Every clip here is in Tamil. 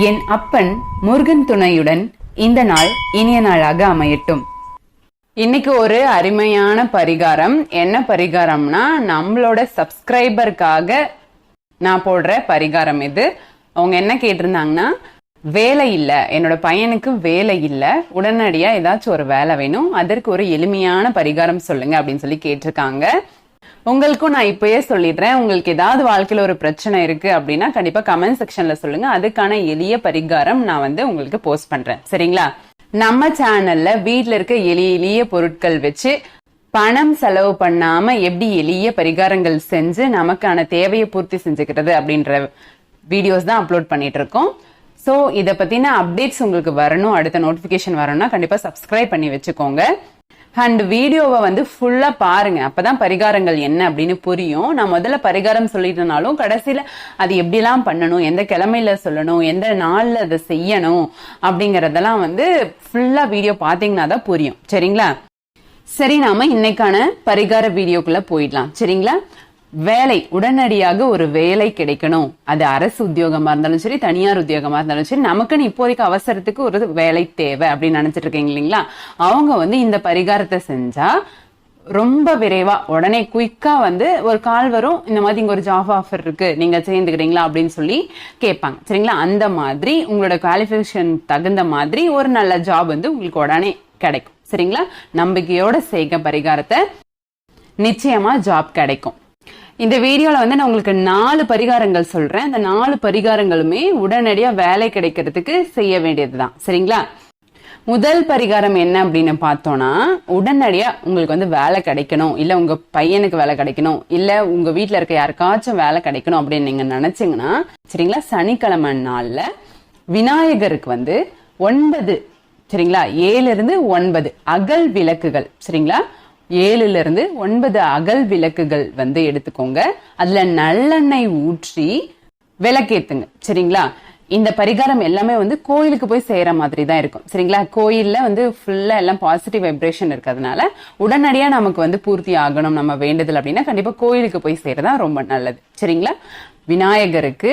என் அப்பன் முருகன் துணையுடன் இந்த நாள் இனிய நாளாக அமையட்டும். இன்னைக்கு ஒரு அருமையான பரிகாரம். என்ன பரிகாரம்னா நம்மளோட சப்ஸ்கிரைபருக்காக நான் போடுற பரிகாரம் இது. அவங்க என்ன கேட்டிருந்தாங்கன்னா வேலை இல்லை. என்னோட பையனுக்கு வேலை இல்லை. உடனடியாக ஏதாச்சும் ஒரு வேலை வேணும். அதற்கு ஒரு எளிமையான பரிகாரம் சொல்லுங்க அப்படின்னு சொல்லி கேட்டிருக்காங்க. உங்களுக்கும் நான் இப்பயே சொல்லிடுறேன். உங்களுக்கு ஏதாவது வாழ்க்கையில ஒரு பிரச்சனை இருக்கு அப்படின்னா கண்டிப்பா கமெண்ட் செக்ஷன்ல சொல்லுங்க. அதுக்கான எளிய பரிகாரம் நான் வந்து உங்களுக்கு போஸ்ட் பண்றேன். சரிங்களா? நம்ம சேனல்ல வீட்டில் இருக்க எளிய எளிய பொருட்கள் வச்சு பணம் செலவு பண்ணாம எப்படி எளிய பரிகாரங்கள் செஞ்சு நமக்கான தேவையை பூர்த்தி செஞ்சுக்கிறது அப்படின்ற வீடியோஸ் தான் அப்லோட் பண்ணிட்டு இருக்கோம். ஸோ இதை பத்தின அப்டேட்ஸ் உங்களுக்கு வரணும். அடுத்த நோட்டிபிகேஷன் வரணும்னா கண்டிப்பா சப்ஸ்கிரைப் பண்ணி வச்சுக்கோங்க. அண்ட் வீடியோவை வந்து ஃபுல்லா பாருங்க. அப்பதான் பரிகாரங்கள் என்ன அப்படின்னு புரியும். நான் முதல்ல பரிகாரம் சொல்லிட்டனாலும் கடைசியில அது எப்படிலாம் பண்ணணும் எந்த கிழமையில சொல்லணும் எந்த நாள்ல அதை செய்யணும் அப்படிங்கறதெல்லாம் வந்து ஃபுல்லா வீடியோ பாத்தீங்கன்னா தான் புரியும். சரிங்களா? சரி நாம இன்னைக்கான பரிகார வீடியோக்குள்ள போயிடலாம். சரிங்களா? வேலை உடனடியாக ஒரு வேலை கிடைக்கணும். அது அரசு உத்தியோகமா இருந்தாலும் சரி தனியார் உத்தியோகமா இருந்தாலும் சரி நமக்குன்னு இப்போதைக்கு அவசரத்துக்கு ஒரு வேலை தேவை அப்படின்னு நினைச்சிட்டு இருக்கீங்க இல்லைங்களா? அவங்க வந்து இந்த பரிகாரத்தை செஞ்சா ரொம்ப விரைவா உடனே குயிக்கா வந்து ஒரு கால் வரும் இந்த மாதிரி இங்க ஒரு ஜாப் ஆஃபர் இருக்கு நீங்க சேர்ந்துக்கிறீங்களா அப்படின்னு சொல்லி கேட்பாங்க. சரிங்களா? அந்த மாதிரி உங்களோட குவாலிஃபிகேஷன் தகுந்த மாதிரி ஒரு நல்ல ஜாப் வந்து உங்களுக்கு உடனே கிடைக்கும். சரிங்களா? நம்பிக்கையோட செய்க பரிகாரத்தை. நிச்சயமா ஜாப் கிடைக்கும். இந்த வீடியோல வந்து நான் உங்களுக்கு நாலு பரிகாரங்கள் சொல்றேன். அந்த நாலு பரிகாரங்களுமே உடனடியா வேலை கிடைக்கிறதுக்கு செய்ய வேண்டியதுதான். சரிங்களா? முதல் பரிகாரம் என்ன அப்படின்னு பார்த்தோம்னா உடனடியா உங்களுக்கு வந்து வேலை கிடைக்கணும். இல்ல உங்க பையனுக்கு வேலை கிடைக்கணும். இல்ல உங்க வீட்டில் இருக்க யாருக்காச்சும் வேலை கிடைக்கணும் அப்படின்னு நீங்க நினைச்சீங்கன்னா சரிங்களா? சனிக்கிழமை நாள்ல விநாயகருக்கு வந்து ஒன்பது சரிங்களா? ஏழுல இருந்து ஒன்பது அகல் விளக்குகள் சரிங்களா? ஏழுல இருந்து ஒன்பது அகல் விளக்குகள் வந்து எடுத்துக்கோங்க. அதுல நல்லெண்ணெய் ஊற்றி விளக்கேத்துங்க. சரிங்களா? இந்த பரிகாரம் எல்லாமே வந்து கோயிலுக்கு போய் செய்யற மாதிரி தான் இருக்கும். சரிங்களா? கோயில்ல வந்து ஃபுல்லா எல்லாம் பாசிட்டிவ் வைப்ரேஷன் இருக்கிறதுனால உடனடியா நமக்கு வந்து பூர்த்தி ஆகணும் நம்ம வேண்டுதல் அப்படின்னா கண்டிப்பா கோயிலுக்கு போய் செய்யறதா ரொம்ப நல்லது. சரிங்களா? விநாயகருக்கு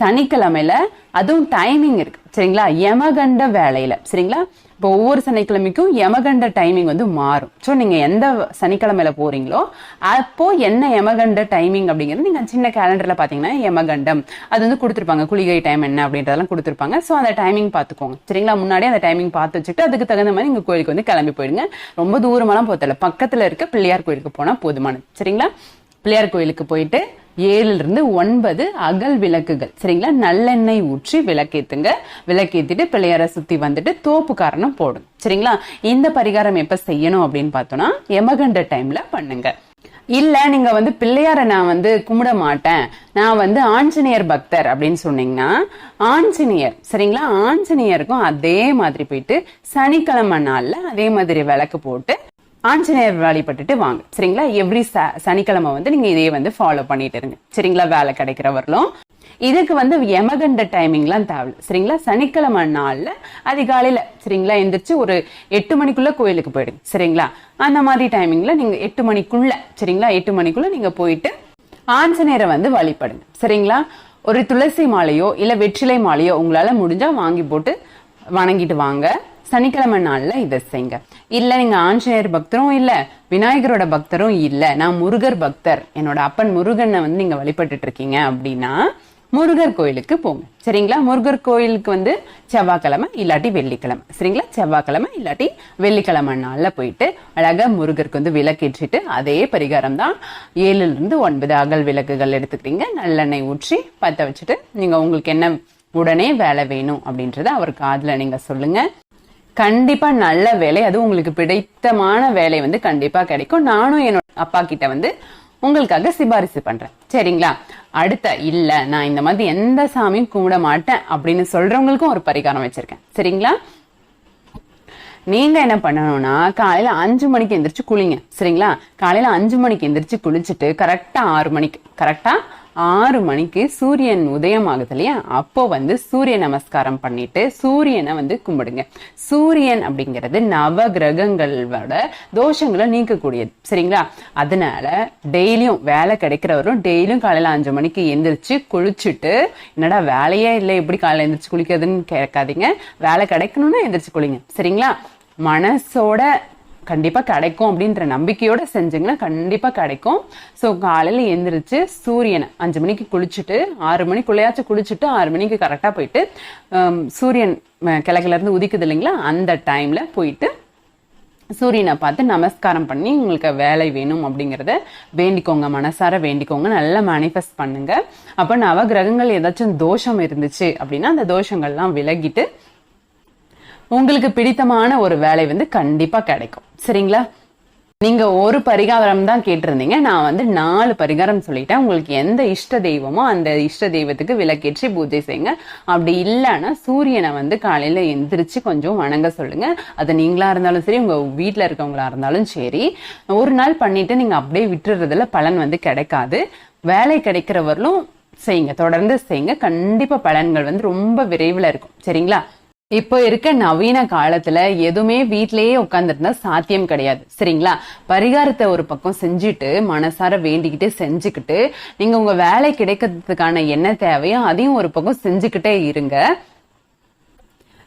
சனிக்கிழமையில அதுவும் டைமிங் இருக்கு. சரிங்களா? யமகண்ட வேலையில சரிங்களா? இப்போ ஒவ்வொரு சனிக்கிழமைக்கும் யமகண்ட டைமிங் வந்து மாறும். ஸோ நீங்கள் எந்த சனிக்கிழமையில போறீங்களோ அப்போ என்ன யமகண்ட டைமிங் அப்படிங்கிறது நீங்கள் சின்ன கேலண்டரில் பார்த்தீங்கன்னா யமகண்டம். அது வந்து கொடுத்துருப்பாங்க. குளிகை டைம் என்ன அப்படின்றதெல்லாம் கொடுத்துருப்பாங்க. ஸோ அந்த டைமிங் பார்த்துக்கோங்க சரிங்களா? முன்னாடியே அந்த டைமிங் பார்த்து வச்சுட்டு அதுக்கு தகுந்த மாதிரி நீங்கள் கோயிலுக்கு வந்து கிளம்பி போயிடுங்க. ரொம்ப தூரமெல்லாம் போத்தல பக்கத்தில் இருக்க பிள்ளையார் கோயிலுக்கு போனால் போதுமானது. சரிங்களா? பிள்ளையார் கோயிலுக்கு போயிட்டு ஏழுல இருந்து ஒன்பது அகல் விளக்குகள். சரிங்களா? நல்லெண்ணெய் ஊற்றி விளக்கேத்துங்க. விளக்கேத்திட்டு பிள்ளையார சுத்தி வந்துட்டு தோப்பு காரணம் போடும். சரிங்களா? இந்த பரிகாரம் எப்ப செய்யணும் அப்படின்னு பார்த்தோம்னா யமகண்ட டைம்ல பண்ணுங்க. இல்ல நீங்க வந்து பிள்ளையார நான் வந்து கும்பிட மாட்டேன். நான் வந்து ஆஞ்சநேயர் பக்தர் அப்படின்னு சொன்னீங்கன்னா ஆஞ்சநேயர் சரிங்களா? ஆஞ்சநேயருக்கும் அதே மாதிரி போயிட்டு சனிக்கிழமை நாள்ல அதே மாதிரி விளக்கு போட்டு ஆஞ்சநேயர் வழிபட்டுட்டு வாங்க. சரிங்களா? எவ்ரி சனிக்கிழமை வந்து நீங்க இதே வந்து ஃபாலோ பண்ணிட்டு இருங்க. சரிங்களா? வேலை கிடைக்கிற வரலும். இதுக்கு வந்து எமகண்ட டைமிங்லாம் தேவை சரிங்களா? சனிக்கிழமை நாள்ல அதிகாலையில சரிங்களா? எந்திரிச்சு ஒரு எட்டு மணிக்குள்ள கோயிலுக்கு போயிடுங்க. சரிங்களா? அந்த மாதிரி டைமிங்ல நீங்க எட்டு மணிக்குள்ள சரிங்களா? எட்டு மணிக்குள்ள நீங்க போயிட்டு ஆஞ்சநேயரை வந்து வழிபடுங்க. சரிங்களா? ஒரு துளசி மாலையோ இல்ல வெற்றிலை மாலையோ உங்களால முடிஞ்சா வாங்கி போட்டு வணங்கிட்டு வாங்க. சனிக்கிழமை நாளில் இதை செய்யுங்க இல்லை நீங்கள் ஆஞ்சநேயர் பக்தரும் இல்லை விநாயகரோட பக்தரும் இல்லை நான் முருகர் பக்தர் என்னோட அப்பன் முருகனை வந்து நீங்கள் வழிபட்டுட்டு இருக்கீங்க அப்படின்னா முருகர் கோயிலுக்கு போங்க. சரிங்களா? முருகர் கோயிலுக்கு வந்து செவ்வாய்க்கிழமை இல்லாட்டி வெள்ளிக்கிழமை. சரிங்களா? செவ்வாய்க்கிழமை இல்லாட்டி வெள்ளிக்கிழமை நாளில் போயிட்டு அழகாக முருகருக்கு வந்து விளக்கேற்றிட்டு அதே பரிகாரம் தான் ஏழுலேருந்து ஒன்பது அகல் விளக்குகள் எடுத்துக்கிறீங்க நல்லெண்ணெய் ஊற்றி பற்ற வச்சுட்டு நீங்கள் உங்களுக்கு என்ன உடனே வேலை வேணும் அப்படின்றத அவர் காதில் நீங்கள் சொல்லுங்கள் கண்டிப்பா நல்ல வேலை. அது உங்களுக்கு பிடித்தமான வேலை வந்து கண்டிப்பா கிடைக்கும். நானும் என்னோட அப்பா கிட்ட வந்து உங்களுக்காக சிபாரிசு பண்றேன். சரிங்களா? அடுத்த இல்ல நான் இந்த மாதிரி எந்த சாமியும் கும்பிட மாட்டேன் அப்படின்னு சொல்றவங்களுக்கும் ஒரு பரிகாரம் வச்சிருக்கேன். சரிங்களா? நீங்க என்ன பண்ணணும்னா காலையில அஞ்சு மணிக்கு எந்திரிச்சு குளிங்க. சரிங்களா? காலையில அஞ்சு மணிக்கு எந்திரிச்சு குளிச்சுட்டு கரெக்டா ஆறு மணிக்கு கரெக்டா ஆறு மணிக்கு சூரியன் உதயம் ஆகுது இல்லையா? அப்போ வந்து சூரிய நமஸ்காரம் பண்ணிட்டு சூரியனை வந்து கும்பிடுங்க. சூரியன் அப்படிங்கிறது நவ கிரகங்களோட தோஷங்களை நீக்கக்கூடியது. சரிங்களா? அதனால டெய்லியும் வேலை கிடைக்கிறவரும் டெய்லியும் காலையில அஞ்சு மணிக்கு எந்திரிச்சு குளிச்சுட்டு என்னடா வேலையே இல்லை எப்படி காலையில எந்திரிச்சு குளிக்கிறதுன்னு கேட்காதீங்க. வேலை கிடைக்கணும்னா எந்திரிச்சு குளிங்க. சரிங்களா? மனசோட கண்டிப்பா கிடைக்கும் அப்படின்ற நம்பிக்கையோட செஞ்சீங்கன்னா கண்டிப்பா கிடைக்கும். ஸோ காலையில எழுந்திரிச்சு சூரியனை அஞ்சு மணிக்கு குளிச்சுட்டு ஆறு மணிக்குள்ளையாச்சும் குளிச்சுட்டு ஆறு மணிக்கு கரெக்டாக போயிட்டு சூரியன் கிழக்கிலேருந்து கிழக்குல இருந்து உதிக்குது இல்லைங்களா? அந்த டைம்ல போயிட்டு சூரியனை பார்த்து நமஸ்காரம் பண்ணி உங்களுக்கு வேலை வேணும் அப்படிங்கிறத வேண்டிக்கோங்க. மனசார வேண்டிக்கோங்க. நல்லா மேனிஃபெஸ்ட் பண்ணுங்க. அப்போ நவகிரகங்கள் ஏதாச்சும் தோஷம் இருந்துச்சு அப்படின்னா அந்த தோஷங்கள்லாம் விலகிட்டு உங்களுக்கு பிடித்தமான ஒரு வேலை வந்து கண்டிப்பா கிடைக்கும். சரிங்களா? நீங்க ஒரு பரிகாரம் தான் கேட்டிருந்தீங்க. நான் வந்து நாலு பரிகாரம் சொல்லிட்டேன். உங்களுக்கு எந்த இஷ்ட தெய்வமோ அந்த இஷ்ட தெய்வத்துக்கு விளக்கேற்றி பூஜை செய்யுங்க. அப்படி இல்லைன்னா சூரியனை வந்து காலையில எந்திரிச்சு கொஞ்சம் வணங்க சொல்லுங்க. அது நீங்களா இருந்தாலும் சரி உங்க வீட்டில் இருக்கவங்களா இருந்தாலும் சரி. ஒரு நாள் பண்ணிட்டு நீங்க அப்படியே விட்டுறதுல பலன் வந்து கிடைக்காது. வேலை கிடைக்கிறவர்களும் செய்யுங்க. தொடர்ந்து செய்யுங்க. கண்டிப்பா பலன்கள் வந்து ரொம்ப விரைவில் இருக்கும். சரிங்களா? இப்போ இருக்க நவீன காலத்துல எதுவுமே வீட்லயே உட்காந்துருந்தா சாத்தியம் கிடையாது. சரிங்களா? பரிகாரத்தை ஒரு பக்கம் செஞ்சுட்டு மனசார வேண்டிக்கிட்டு செஞ்சுக்கிட்டு நீங்க உங்க வேலை கிடைக்கிறதுக்கான என்ன தேவையோ அதையும் ஒரு பக்கம் செஞ்சுக்கிட்டே இருங்க.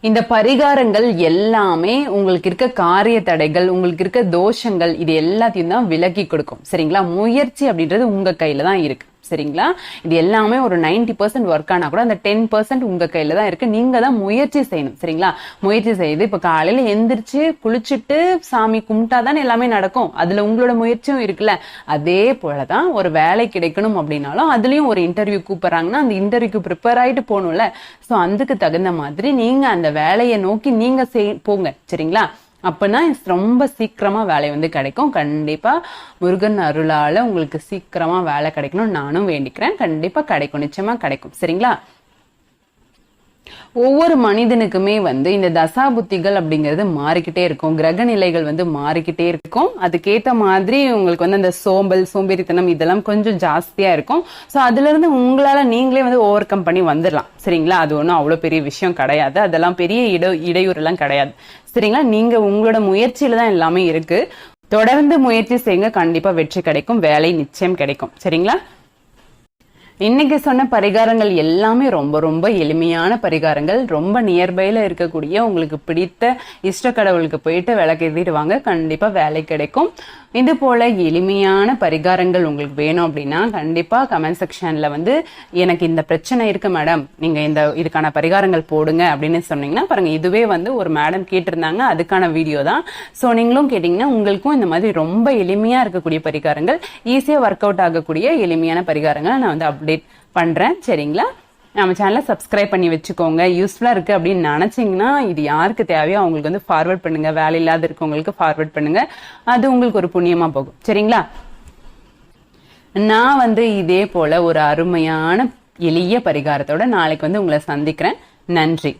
இந்த பரிகாரங்கள் எல்லாமே உங்களுக்கு இருக்க காரிய தடைகள் உங்களுக்கு இருக்க தோஷங்கள் இது எல்லாத்தையும் தான் விலக்கி கொடுக்கும். சரிங்களா? முயற்சி அப்படின்றது உங்க கையில தான் இருக்கு. சரிங்களா? இது எல்லாமே ஒரு 90% பர்சன்ட் ஒர்க் ஆனா கூட அந்த டென் பர்சன்ட் உங்க கையில தான் இருக்கு. நீங்கள் தான் முயற்சி செய்யணும் சரிங்களா? முயற்சி செய்து இப்ப காலையில எந்திரிச்சு குளிச்சுட்டு சாமி கும்பிட்டாதான் எல்லாமே நடக்கும். அதுல உங்களோட முயற்சியும் இருக்குல்ல. அதே போலதான் ஒரு வேலை கிடைக்கணும் அப்படின்னாலும் அதுலயும் ஒரு இன்டர்வியூ கூப்பிடுறாங்கன்னா அந்த இன்டர்வியூக்கு ப்ரிப்பேர் ஆயிட்டு போகணும்ல. சோ அதுக்கு தகுந்த மாதிரி நீங்க அந்த வேலையை நோக்கி நீங்க செய் போங்க சரிங்களா? அப்பனா ரொம்ப சீக்கிரமா வேலை வந்து கிடைக்கும். கண்டிப்பா முருகன் அருளால உங்களுக்கு சீக்கிரமா வேலை கிடைக்கணும்னு நானும் வேண்டிக்கிறேன். கண்டிப்பா கிடைக்கும். நிச்சயமா கிடைக்கும். சரிங்களா? ஒவ்வொரு மனிதனுக்குமே வந்து இந்த தசா புத்திகள் அப்படிங்கிறது மாறிக்கிட்டே இருக்கும். கிரக நிலைகள் வந்து மாறிக்கிட்டே இருக்கும். அதுக்கேத்த மாதிரி உங்களுக்கு வந்து அந்த சோம்பல் சோம்பேறித்தனம் இதெல்லாம் கொஞ்சம் ஜாஸ்தியா இருக்கும். ஸோ அதுல இருந்து உங்களால நீங்களே வந்து ஓவர் கம் பண்ணி வந்துடலாம் சரிங்களா? அது ஒன்றும் அவ்வளோ பெரிய விஷயம் கிடையாது. அதெல்லாம் பெரிய இட இடையூறுலாம் கிடையாது. சரிங்களா? நீங்க உங்களோட முயற்சியில தான் எல்லாமே இருக்கு. தொடர்ந்து முயற்சி செய்யுங்க. கண்டிப்பா வெற்றி கிடைக்கும். வேலை நிச்சயம் கிடைக்கும். சரிங்களா? இன்னைக்கு சொன்ன பரிகாரங்கள் எல்லாமே ரொம்ப ரொம்ப எளிமையான பரிகாரங்கள். ரொம்ப நியர்பைல இருக்கக்கூடிய உங்களுக்கு பிடித்த இஷ்ட கடவுளுக்கு போயிட்டு விளக்கேற்றிட்டு வாங்க. கண்டிப்பா வேலை கிடைக்கும். இது போல எளிமையான பரிகாரங்கள் உங்களுக்கு வேணும் அப்படின்னா கண்டிப்பா கமெண்ட் செக்ஷன்ல வந்து எனக்கு இந்த பிரச்சனை இருக்கு மேடம் நீங்க இந்த இதுக்கான பரிகாரங்கள் போடுங்க அப்படின்னு சொன்னீங்கன்னா பாருங்க இதுவே வந்து ஒரு மேடம் கேட்டிருந்தாங்க அதுக்கான வீடியோ தான். ஸோ நீங்களும் கேட்டீங்கன்னா உங்களுக்கும் இந்த மாதிரி ரொம்ப எளிமையா இருக்கக்கூடிய பரிகாரங்கள் ஈஸியா ஒர்க் அவுட் ஆகக்கூடிய எளிமையான பரிகாரங்களை நான் வந்து அப்டேட் பண்றேன். சரிங்களா? நம்ம சேனலை சப்ஸ்கிரைப் பண்ணி வச்சுக்கோங்க. யூஸ்ஃபுல்லாக இருக்குது அப்படின்னு நினச்சிங்கன்னா இது யாருக்கு தேவையோ அவங்களுக்கு வந்து ஃபார்வர்ட் பண்ணுங்கள் வேலை இல்லாத இருக்கவங்களுக்கு ஃபார்வர்ட் பண்ணுங்கள் அது உங்களுக்கு ஒரு புண்ணியமாக போகும். சரிங்களா? நான் வந்து இதே போல் ஒரு அருமையான எளிய பரிகாரத்தோட நாளைக்கு வந்து உங்களை சந்திக்கிறேன். நன்றி.